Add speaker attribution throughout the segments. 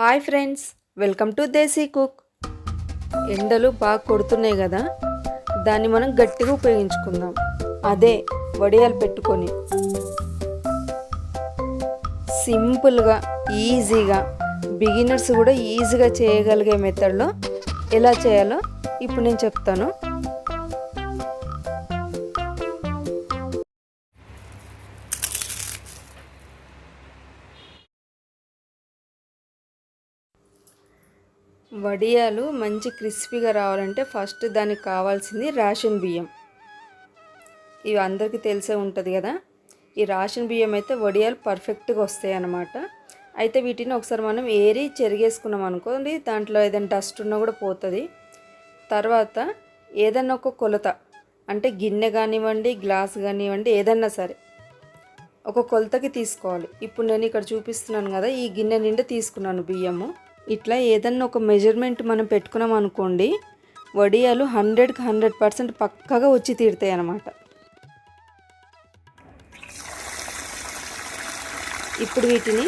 Speaker 1: Hi friends welcome to Desi Cook. ఎండలు బాగా కొడుతున్నాయి కదా దాన్ని మనం గట్టిగా ఉపయోగించుకుందాం. అదే వడియాలు పెట్టుకొని. సింపుల్గా ఈజీగా బిగినర్స్ కూడా ఈజీగా చేయగలిగే మెథడ్లో ఎలా చేయాలో ఇప్పుడు నేను చెప్తాను. వడియాలు మంచి క్రిస్పీగా రావాలంటే ఫస్ట్ దానికి కావాల్సింది రేషన్ బియ్యం. ఇవి అందరికీ తెలిసే ఉంటుంది కదా? ఈ రేషన్ బియ్యం అయితే వడియాలు పర్ఫెక్ట్గా వస్తాయి అన్నమాట. అయితే వీటిని ఒకసారి మనం ఏరి చెరిగేసుకున్నాం అనుకోండి దాంట్లో ఏదైనా డస్ట్ ఉన్నా కూడా పోతుంది. తర్వాత ఏదన్నా ఒక కొలత అంటే గిన్నె కానివ్వండి గ్లాస్ కానివ్వండి ఏదన్నా సరే ఒక కొలతకి తీసుకోవాలి. ఇప్పుడు నేను ఇక్కడ చూపిస్తున్నాను కదా ఈ గిన్నె నిండా తీసుకున్నాను బియ్యము. ఇట్లా ఏదన్నా ఒక మెజర్మెంట్ మనం పెట్టుకున్నాం అనుకోండి వడియాలు హండ్రెడ్కి హండ్రెడ్ పర్సెంట్ పక్కగా వచ్చి తీరుతాయి అన్నమాట. ఇప్పుడు వీటిని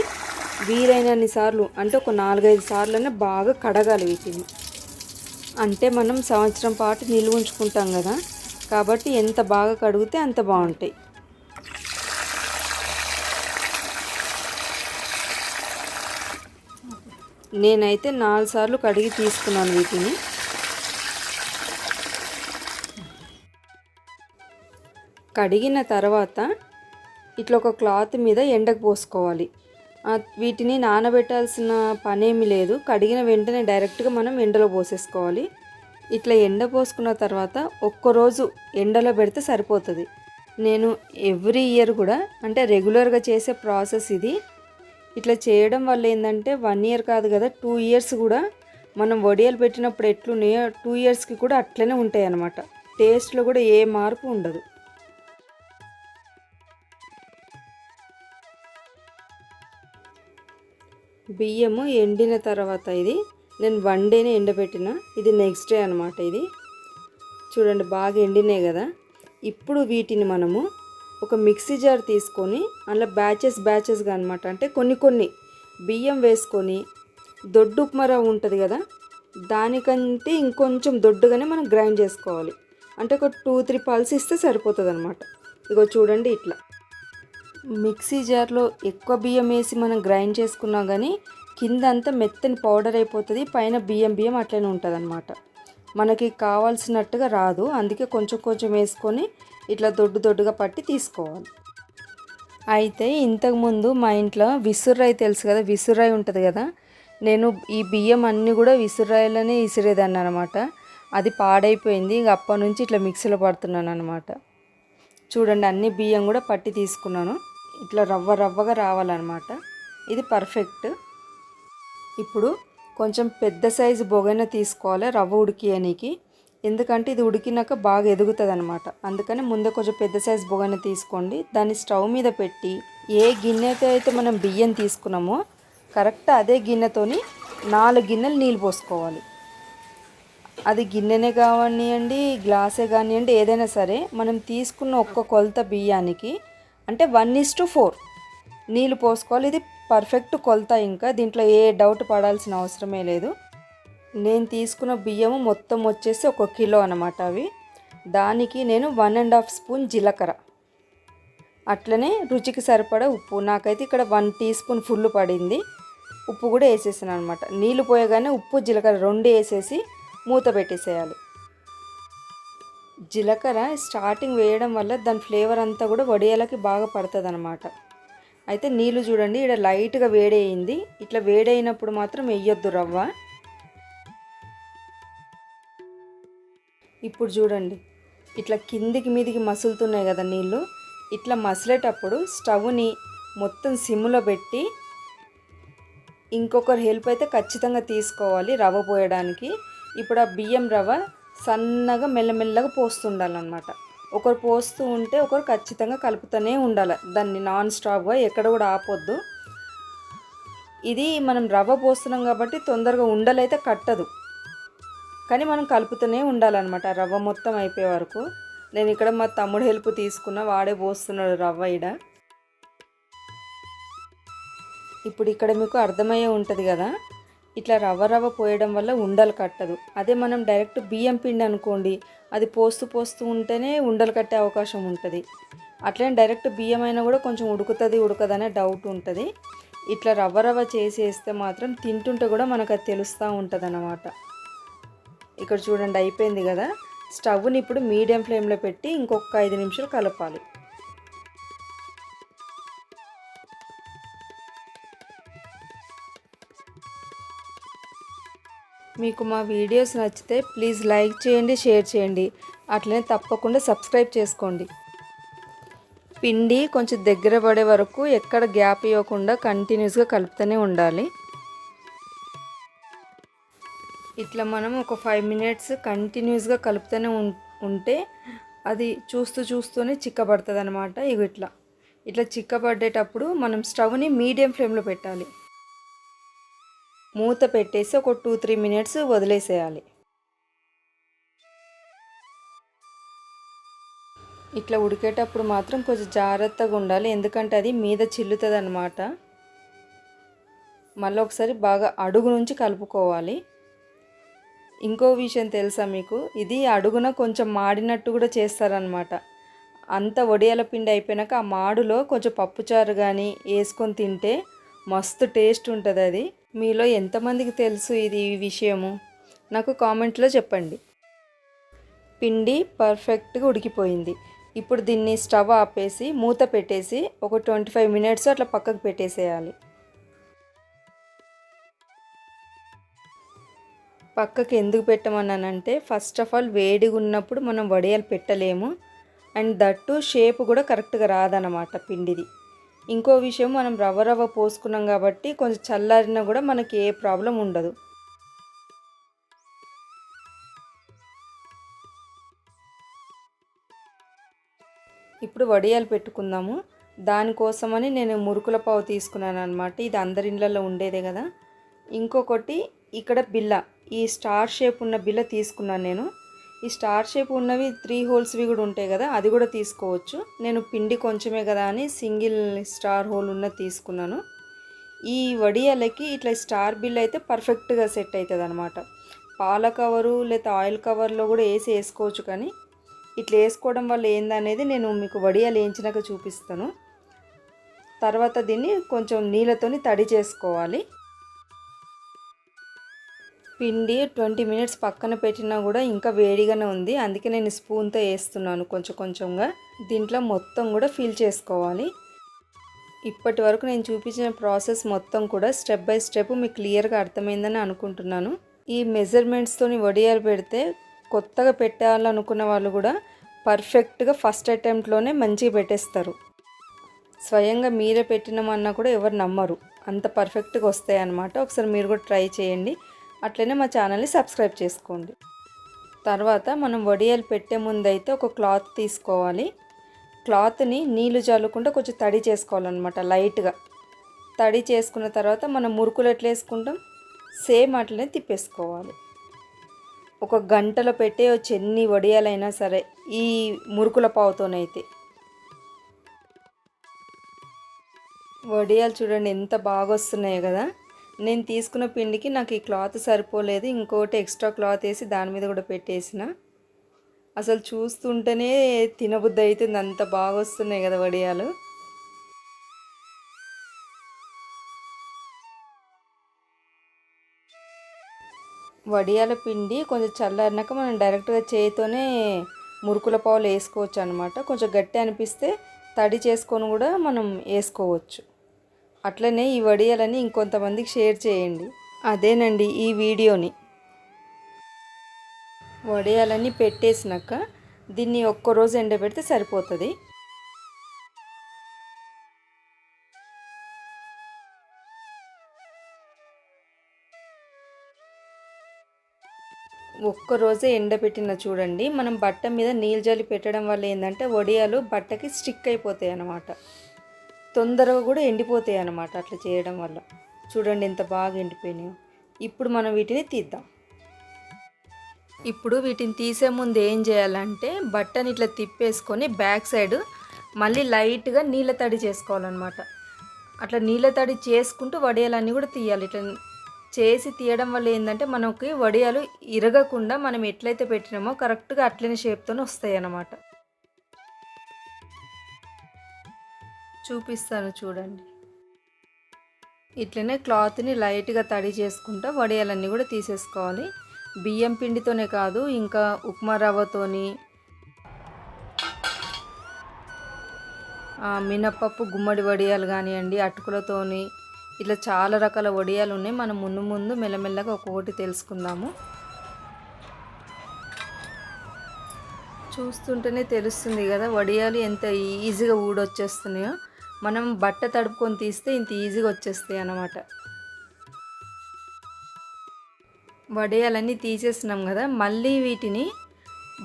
Speaker 1: వీలైనన్ని సార్లు అంటే ఒక నాలుగైదు సార్లనే బాగా కడగాలి వీటిని. అంటే మనం సంవత్సరం పాటు నిల్వ ఉంచుకుంటాం కదా కాబట్టి ఎంత బాగా కడిగితే అంత బాగుంటాయి. నేనైతే నాలుగు సార్లు కడిగి తీసుకున్నాను వీటిని. కడిగిన తర్వాత ఇట్లా ఒక క్లాత్ మీద ఎండకు పోసుకోవాలి. వీటిని నానబెట్టాల్సిన పనేమి లేదు. కడిగిన వెంటనే డైరెక్ట్గా మనం ఎండలో పోసేసుకోవాలి. ఇట్లా ఎండ పోసుకున్న తర్వాత ఒక్కరోజు ఎండలో పెడితే సరిపోతుంది. నేను ఎవ్రీ ఇయర్ కూడా అంటే రెగ్యులర్గా చేసే ప్రాసెస్ ఇది. ఇట్లా చేయడం వల్ల ఏంటంటే వన్ ఇయర్ కాదు కదా టూ ఇయర్స్ కూడా మనం వడియాలు పెట్టినప్పుడు ఎట్లున్నాయో టూ ఇయర్స్కి కూడా అట్లనే ఉంటాయి అన్నమాట టేస్ట్లో కూడా ఏ మార్పు ఉండదు. బియ్యము ఎండిన తర్వాత ఇది నేను వన్ డేనే ఎండబెట్టిన ఇది నెక్స్ట్ డే అనమాట ఇది. చూడండి బాగా ఎండినాయి కదా. ఇప్పుడు వీటిని మనము ఒక మిక్సీ జార్ తీసుకొని అందులో బ్యాచెస్ బ్యాచెస్గా అనమాట అంటే కొన్ని కొన్ని బియ్యం వేసుకొని దొడ్డు ఉప్మరవ్వ ఉంటుంది కదా దానికంటే ఇంకొంచెం దొడ్డుగానే మనం గ్రైండ్ చేసుకోవాలి. అంటే ఒక టూ త్రీ పల్స్ ఇస్తే సరిపోతుంది అనమాట ఇగో చూడండి ఇట్లా. మిక్సీ జార్లో ఎక్కువ బియ్యం వేసి మనం గ్రైండ్ చేసుకున్నా కానీ కింద అంతా మెత్తని పౌడర్ అయిపోతుంది పైన బియ్యం బియ్యం అట్లనే ఉంటుంది అనమాట మనకి కావాల్సినట్టుగా రాదు అందుకే కొంచెం కొంచెం వేసుకొని ఇట్లా దొడ్డు దొడ్డుగా పట్టి తీసుకోవాలి. అయితే ఇంతకుముందు మా ఇంట్లో విసుర్రాయి తెలుసు కదా విసుర్రాయి ఉంటుంది కదా. నేను ఈ బియ్యం అన్నీ కూడా విసుర్రాయిలోనే విసిరేదాన్ని అనమాట అది పాడైపోయింది ఇంక అప్పటి నుంచి ఇట్లా మిక్సీలో పడుతున్నాను అనమాట చూడండి అన్ని బియ్యం కూడా పట్టి తీసుకున్నాను. ఇట్లా రవ్వ రవ్వగా రావాలన్నమాట. ఇది పర్ఫెక్ట్ ఇప్పుడు కొంచెం పెద్ద సైజు బొగైన తీసుకోవాలి రవ్వ ఉడికియనికి. ఎందుకంటే ఇది ఉడికినాక బాగా ఎదుగుతుంది అనమాట అందుకని ముందే కొంచెం పెద్ద సైజ్ బొగన తీసుకోండి. దాన్ని స్టవ్ మీద పెట్టి ఏ గిన్నెతో అయితే మనం బియ్యం తీసుకున్నామో కరెక్ట్ అదే గిన్నెతోని నాలుగు గిన్నెలు నీళ్ళు పోసుకోవాలి. అది గిన్నెనే కానివ్వండి గ్లాసే కానివ్వండి ఏదైనా సరే మనం తీసుకున్న ఒక్క కొలత బియ్యానికి అంటే వన్ ఇస్ టు ఫోర్ నీళ్ళు పోసుకోవాలి. ఇది పర్ఫెక్ట్ కొలత ఇంకా. దీంట్లో ఏ డౌట్ పడాల్సిన అవసరమే లేదు. నేను తీసుకున్న బియ్యము మొత్తం వచ్చేసి ఒక కిలో అనమాట అవి. దానికి నేను వన్ అండ్ హాఫ్ స్పూన్ జీలకర్ర. అట్లనే రుచికి సరిపడా ఉప్పు. నాకైతే ఇక్కడ వన్ టీ స్పూన్ ఫుల్ పడింది. ఉప్పు కూడా వేసేసాను అనమాట నీళ్ళు పోయగానే ఉప్పు జీలకర్ర రెండు వేసేసి మూత పెట్టేసేయాలి. జీలకర్ర స్టార్టింగ్ వేయడం వల్ల దాని ఫ్లేవర్ అంతా కూడా వడియాలకి బాగా పడుతుంది అనమాట అయితే నీళ్ళు చూడండి ఇక్కడ లైట్గా వేడయింది. ఇట్లా వేడైనప్పుడు మాత్రం వేయొద్దు రవ్వ. ఇప్పుడు చూడండి. ఇట్లా కిందికి మీదికి మసులుతున్నాయి కదా నీళ్ళు. ఇట్లా మసిలేటప్పుడు స్టవ్ని మొత్తం సిమ్లో పెట్టి ఇంకొకరు హెల్ప్ అయితే ఖచ్చితంగా తీసుకోవాలి రవ్వ పోయడానికి. ఇప్పుడు ఆ బియ్యం రవ్వ సన్నగా మెల్లమెల్లగా పోస్తుండాలన్నమాట. ఒకరు పోస్తూ ఉంటే ఒకరు ఖచ్చితంగా కలుపుతూనే ఉండాలి. దాన్ని నాన్ స్టాప్గా ఎక్కడ కూడా ఆపొద్దు. ఇది మనం రవ్వ పోస్తున్నాం కాబట్టి తొందరగా ఉండలైతే కట్టదు. కానీ మనం కలుపుతూనే ఉండాలన్నమాట. రవ్వ మొత్తం అయిపోయే వరకు. నేను ఇక్కడ మా తమ్ముడు హెల్ప్ తీసుకున్న వాడే పోస్తున్నాడు రవ్వ ఇడ ఇప్పుడు ఇక్కడ మీకు అర్థమయ్యే ఉంటుంది కదా. ఇట్లా రవ్వ రవ్వ పోయడం వల్ల ఉండలు కట్టదు. అదే మనం డైరెక్ట్ బియ్యం పిండి అనుకోండి అది పోస్తూ పోస్తూ ఉంటేనే ఉండలు కట్టే అవకాశం ఉంటుంది. అట్లనే డైరెక్ట్ బియ్యం అయినా కూడా కొంచెం ఉడుకుతుంది ఉడకదనే డౌట్ ఉంటుంది. ఇట్లా రవ్వ రవ్వ చేసేస్తే మాత్రం తింటుంటే కూడా మనకు అది తెలుస్తూ ఉంటుంది అన్నమాట ఇక్కడ చూడండి అయిపోయింది కదా. స్టవ్ని ఇప్పుడు మీడియం ఫ్లేమ్లో పెట్టి ఇంకొక ఐదు నిమిషాలు కలపాలి. మీకు మా వీడియోస్ నచ్చితే ప్లీజ్ లైక్ చేయండి షేర్ చేయండి. అట్లనే తప్పకుండా సబ్స్క్రైబ్ చేసుకోండి. పిండి కొంచెం దగ్గర పడే వరకు ఎక్కడ గ్యాప్ ఇవ్వకుండా కంటిన్యూస్గా కలుపుతూనే ఉండాలి. ఇట్లా మనం ఒక ఫైవ్ మినిట్స్ కంటిన్యూస్గా కలుపుతూనే ఉం- ఉంటే అది చూస్తూ చూస్తూనే చిక్కబడుతుంది అనమాట ఇవి ఇట్లా. ఇట్లా చిక్కబడ్డేటప్పుడు మనం స్టవ్ని మీడియం ఫ్లేమ్లో పెట్టాలి. మూత పెట్టేసి ఒక టూ త్రీ మినిట్స్ వదిలేసేయాలి. ఇట్లా ఉడికేటప్పుడు మాత్రం కొంచెం జాగ్రత్తగా ఉండాలి. ఎందుకంటే అది మీద చిల్లుతుంది అనమాట మళ్ళీ ఒకసారి బాగా అడుగు నుంచి కలుపుకోవాలి. ఇంకో విషయం తెలుసా మీకు? ఇది అడుగున కొంచెం మాడినట్టు కూడా చేస్తారనమాట అంత వడియాల పిండి అయిపోయినాక ఆ మాడులో కొంచెం పప్పుచారు కానీ వేసుకొని తింటే మస్తు టేస్ట్ ఉంటుంది అది. మీలో ఎంతమందికి తెలుసు ఇది ఈ విషయము? నాకు కామెంట్లో చెప్పండి. పిండి పర్ఫెక్ట్గా ఉడికిపోయింది. ఇప్పుడు దీన్ని స్టవ్ ఆపేసి మూత పెట్టేసి ఒక ట్వంటీ ఫైవ్ మినిట్స్ అట్లా పక్కకు పెట్టేసేయాలి. పక్కకి ఎందుకు పెట్టమన్నానంటే ఫస్ట్ ఆఫ్ ఆల్ వేడిగా ఉన్నప్పుడు మనం వడియాలు పెట్టలేము. అండ్ దట్టు షేప్ కూడా కరెక్ట్గా రాదనమాట పిండిది. ఇంకో విషయం మనం రవ్వ రవ్వ పోసుకున్నాం కాబట్టి కొంచెం చల్లారినా కూడా మనకి ఏ ప్రాబ్లం ఉండదు. ఇప్పుడు వడియాలు పెట్టుకుందాము. దానికోసమని నేను మురుకుల పావు తీసుకున్నాను అనమాట ఇది అందరి ఇళ్ళల్లో ఉండేదే కదా. ఇంకొకటి ఇక్కడ బిల్ల ఈ స్టార్ షేప్ ఉన్న బిల్ల తీసుకున్నాను నేను. ఈ స్టార్ షేప్ ఉన్నవి త్రీ హోల్స్వి కూడా ఉంటాయి కదా అది కూడా తీసుకోవచ్చు. నేను పిండి కొంచెమే కదా అని సింగిల్ స్టార్ హోల్ ఉన్నది తీసుకున్నాను. ఈ వడియాలకి ఇట్లా స్టార్ బిల్ అయితే పర్ఫెక్ట్గా సెట్ అవుతుంది అనమాట పాల కవరు లేదా ఆయిల్ కవర్లో కూడా వేసి వేసుకోవచ్చు కానీ ఇట్లా వేసుకోవడం వల్ల ఏందనేది నేను మీకు వడియాలు వేయించినాక చూపిస్తాను. తర్వాత దీన్ని కొంచెం నీళ్ళతోని తడి చేసుకోవాలి. పిండి ట్వంటీ మినిట్స్ పక్కన పెట్టినా కూడా ఇంకా వేడిగానే ఉంది. అందుకే నేను స్పూన్తో వేస్తున్నాను కొంచెం కొంచెంగా. దీంట్లో మొత్తం కూడా ఫిల్ చేసుకోవాలి. ఇప్పటి వరకు నేను చూపించిన ప్రాసెస్ మొత్తం కూడా స్టెప్ బై స్టెప్ మీకు క్లియర్గా అర్థమైందని అనుకుంటున్నాను. ఈ మెజర్మెంట్స్తోని వడియాలు పెడితే కొత్తగా పెట్టాలనుకున్న వాళ్ళు కూడా పర్ఫెక్ట్గా ఫస్ట్ అటెంప్ట్లోనే మంచిగా పెట్టేస్తారు. స్వయంగా మీరే పెట్టినామన్నా కూడా ఎవరు నమ్మరు. అంత పర్ఫెక్ట్గా వస్తాయి అన్నమాట ఒకసారి మీరు కూడా ట్రై చేయండి. అట్లనే మా ఛానల్ని సబ్స్క్రైబ్ చేసుకోండి. తర్వాత మనం వడియాలు పెట్టే ముందు అయితే ఒక క్లాత్ తీసుకోవాలి. క్లాత్ని నీళ్ళు చల్లుకుంటే కొంచెం తడి చేసుకోవాలన్నమాట లైట్గా. తడి చేసుకున్న తర్వాత మనం మురుకులు ఎట్లా వేసుకుంటాం? సేమ్ అట్లనే తిప్పేసుకోవాలి. ఒక గంటలో పెట్టే వచ్చి ఎన్ని వడియాలైనా సరే ఈ మురుకుల పావుతోనైతే. వడియాలు చూడండి ఎంత బాగా వస్తున్నాయో కదా. నేను తీసుకున్న పిండికి నాకు ఈ క్లాత్ సరిపోలేదు. ఇంకోటి ఎక్స్ట్రా క్లాత్ వేసి దాని మీద కూడా పెట్టేసిన. అసలు చూస్తుంటేనే తినబుద్ధి అవుతుంది. అంత బాగా వస్తున్నాయి కదా వడియాలు. వడియాల పిండి కొంచెం చల్లారినాక మనం డైరెక్ట్గా చేయితోనే మురుకుల పావులు వేసుకోవచ్చు అనమాట కొంచెం గట్టి అనిపిస్తే తడి చేసుకొని కూడా మనం వేసుకోవచ్చు. అట్లనే ఈ వడియాలని ఇంకొంతమందికి షేర్ చేయండి. అదేనండి ఈ వీడియోని. వడియాలన్నీ పెట్టేసినాక దీన్ని ఒక్కరోజు ఎండబెడితే సరిపోతుంది. ఒక్కరోజే ఎండబెట్టిన చూడండి. మనం బట్ట మీద నీళ్ళు జల్లి పెట్టడం వల్ల ఏంటంటే వడియాలు బట్టకి స్టిక్ అయిపోతాయి అన్నమాట తొందరగా కూడా ఎండిపోతాయి అన్నమాట అట్లా చేయడం వల్ల. చూడండి ఎంత బాగా ఎండిపోయినాయో. ఇప్పుడు మనం వీటిని తీద్దాం. ఇప్పుడు వీటిని తీసే ముందు ఏం చేయాలంటే బట్టని ఇట్లా తిప్పేసుకొని బ్యాక్ సైడ్ మళ్ళీ లైట్గా నీళ్ళ తడి చేసుకోవాలన్నమాట. అట్లా నీళ్ళ తడి చేసుకుంటూ వడియాలన్నీ కూడా తీయాలి. ఇట్లా చేసి తీయడం వల్ల ఏంటంటే మనకి వడియాలు ఇరగకుండా మనం ఎట్లయితే పెట్టినామో కరెక్ట్గా అట్లనే షేప్తోనే వస్తాయి అన్నమాట చూపిస్తాను చూడండి. ఇట్లనే క్లాత్ని లైట్గా తడి చేసుకుంటా వడియాలన్నీ కూడా తీసేసుకోవాలి. బియ్యం పిండితోనే కాదు ఇంకా ఉప్మా రవ్వతోని మినప్పప్పు గుమ్మడి వడియాలు కానివ్వండి అటుకులతోని ఇట్లా చాలా రకాల వడియాలు ఉన్నాయి. మనం ముందు ముందు మెల్లమెల్లగా ఒక్కొక్కటి తెలుసుకుందాము. చూస్తుంటేనే తెలుస్తుంది కదా వడియాలు ఎంత ఈజీగా ఊడొచ్చేస్తున్నాయో. మనం బట్ట తడుపుకొని తీస్తే ఇంత ఈజీగా వచ్చేస్తాయి అన్నమాట. వడియాలన్నీ తీసేసినాం కదా మళ్ళీ వీటిని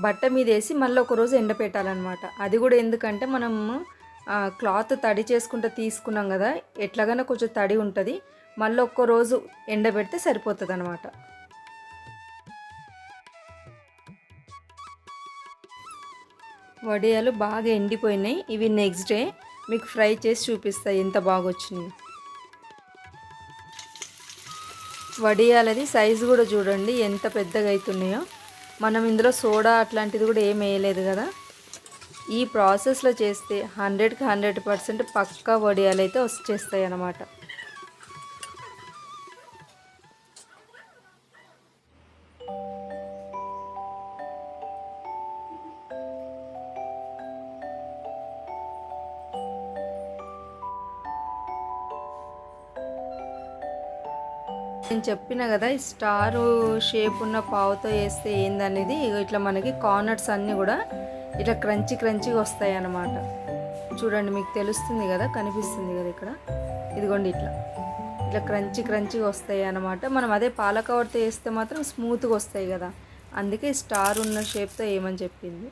Speaker 1: బట్ట మీద వేసి మళ్ళీ ఒకరోజు ఎండపెట్టాలన్నమాట. అది కూడా ఎందుకంటే మనము క్లాత్ తడి చేసుకుంటే తీసుకున్నాం కదా ఎట్లాగైనా కొంచెం తడి ఉంటుంది మళ్ళీ ఒక్క రోజు ఎండబెడితే సరిపోతుంది అనమాట వడియాలు బాగా ఎండిపోయినాయి. ఇవి నెక్స్ట్ డే మీకు ఫ్రై చేసి చూపిస్తాయి ఎంత బాగా వచ్చినాయి వడియాలది సైజు కూడా చూడండి ఎంత పెద్దగా అవుతున్నాయో మనం ఇందులో సోడా అట్లాంటిది కూడా ఏం వేయలేదు కదా. ఈ ప్రాసెస్లో చేస్తే హండ్రెడ్కి హండ్రెడ్ పర్సెంట్ పక్కా వడియాలు అయితే వచ్చేస్తాయి అన్నమాట నేను చెప్పిన కదా ఈ స్టార్ షేప్ ఉన్న పావుతో వేస్తే ఏందనేది ఇట్లా మనకి కార్నర్స్ అన్నీ కూడా ఇట్లా క్రంచి క్రంచిగా వస్తాయి అన్నమాట చూడండి మీకు తెలుస్తుంది కదా కనిపిస్తుంది కదా ఇక్కడ? ఇదిగోండి ఇట్లా. ఇట్లా క్రంచి క్రంచిగా వస్తాయి అన్నమాట మనం అదే పాలకవర్తో వేస్తే మాత్రం స్మూత్గా వస్తాయి కదా. అందుకే స్టార్ ఉన్న షేప్తో వేయమని చెప్పింది?